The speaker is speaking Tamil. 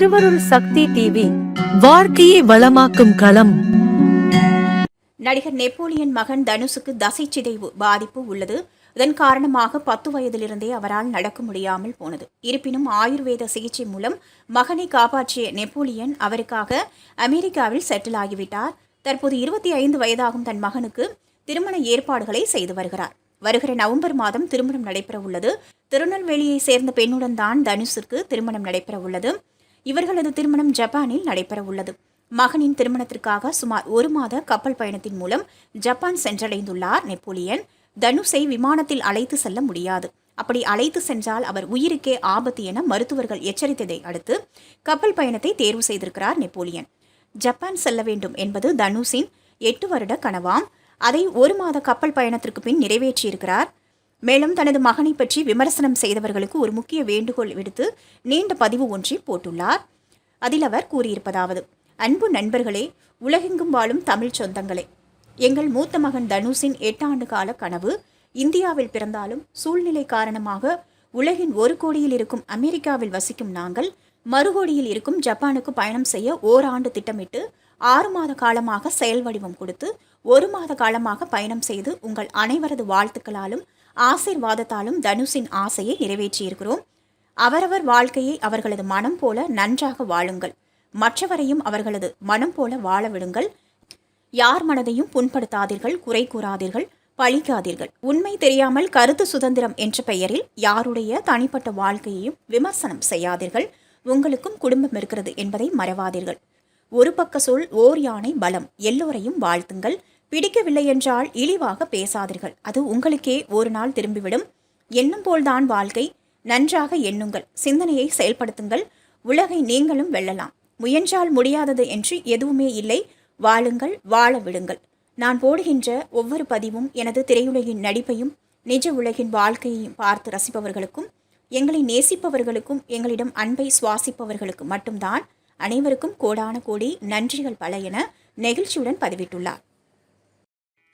திருவருள் சக்தி டிவி வாழ்க்கையை வளமாக்கும் களம். நடிகர் நெப்போலியன் மகன் தனுஷுக்கு தசை சிதைவு பாதிப்பு உள்ளது. இதன் காரணமாக பத்து வயதிலிருந்தே அவரால் நடக்க முடியாமல் போனது. இருப்பினும் ஆயுர்வேத சிகிச்சை மூலம் மகனை காப்பாற்றிய நெப்போலியன் அவருக்காக அமெரிக்காவில் செட்டில் ஆகிவிட்டார். தற்போது இருபத்தி ஐந்து வயதாகும் தன் மகனுக்கு திருமண ஏற்பாடுகளை செய்து வருகிறார். வருகிற நவம்பர் மாதம் திருமணம் நடைபெற உள்ளது திருநெல்வேலியை சேர்ந்த பெண்ணுடன் தான் தனுஷிற்கு திருமணம் நடைபெற உள்ளது இவர்களது திருமணம் ஜப்பானில் நடைபெற உள்ளது மகனின் திருமணத்திற்காக சுமார் ஒரு மாத கப்பல் பயணத்தின் மூலம் ஜப்பான் சென்றடைந்துள்ளார் நெப்போலியன். தனுஷை விமானத்தில் அழைத்து செல்ல முடியாது. அப்படி அழைத்து சென்றால் அவர் உயிருக்கே ஆபத்து என மருத்துவர்கள் எச்சரித்ததை அடுத்து கப்பல் பயணத்தை தேர்வு செய்திருக்கிறார் நெப்போலியன். ஜப்பான் செல்ல வேண்டும் என்பது தனுஷின் எட்டு வருட கனவாம். அதை ஒரு மாத கப்பல் பயணத்திற்கு பின் நிறைவேற்றியிருக்கிறார் மேலும் தனது மகனை பற்றி விமர்சனம் செய்தவர்களுக்கு ஒரு முக்கிய வேண்டுகோள் விடுத்து நீண்ட பதிவு ஒன்றை போட்டுள்ளார். அதில் அவர் கூறியிருப்பதாவது அன்பு நண்பர்களே உலகெங்கும் வாழும் தமிழ் சொந்தங்களே. எங்கள் மூத்த மகன் தனுஷின் எட்டாண்டு கால கனவு இந்தியாவில் பிறந்தாலும் சூழ்நிலை காரணமாக உலகின் ஒரு கோடியில் இருக்கும் அமெரிக்காவில் வசிக்கும் நாங்கள் மறுகோடியில் இருக்கும் ஜப்பானுக்கு பயணம் செய்ய ஓராண்டு திட்டமிட்டு ஆறு மாத காலமாக செயல் வடிவம் கொடுத்து ஒரு மாத காலமாக பயணம் செய்து உங்கள் அனைவரது வாழ்த்துக்களாலும் ஆசீர்வாதத்தாலும் தனுஷின் ஆசையை நிறைவேற்றியிருக்கிறோம். அவரவர் வாழ்க்கையை அவர்களது மனம் போல நன்றாக வாழுங்கள். மற்றவரையும் அவர்களது மனம் போல வாழ விடுங்கள். யார் மனதையும் புண்படுத்தாதீர்கள் குறை கூறாதீர்கள் பழிக்காதீர்கள். உண்மை தெரியாமல் கருத்து சுதந்திரம் என்ற பெயரில் யாருடைய தனிப்பட்ட வாழ்க்கையையும் விமர்சனம் செய்யாதீர்கள். உங்களுக்கும் குடும்பம் இருக்கிறது என்பதை மறவாதீர்கள். ஒரு பக்க சொல் ஓர் யானை பலம். எல்லோரையும் வாழ்த்துங்கள். பிடிக்கவில்லை என்றால் இழிவாக பேசாதீர்கள். அது உங்களுக்கே ஒரு நாள் திரும்பிவிடும். எண்ணம் போல்தான் வாழ்க்கை. நன்றாக எண்ணுங்கள். சிந்தனையை செயல்படுத்துங்கள். உலகை நீங்களும் வெல்லலாம். முயன்றால் முடியாதது என்று எதுவுமே இல்லை. வாழுங்கள் வாழ விடுங்கள். நான் போடுகின்ற ஒவ்வொரு பதிவும் எனது திரையுலகின் நடிப்பையும் நிஜ உலகின் வாழ்க்கையையும் பார்த்து ரசிப்பவர்களுக்கும் எங்களை நேசிப்பவர்களுக்கும் எங்களிடம் அன்பை சுவாசிப்பவர்களுக்கு மட்டும்தான் அனைவருக்கும் கோடான கோடி நன்றிகள் பல என நெகிழ்ச்சியுடன் பதிவிட்டுள்ளார்.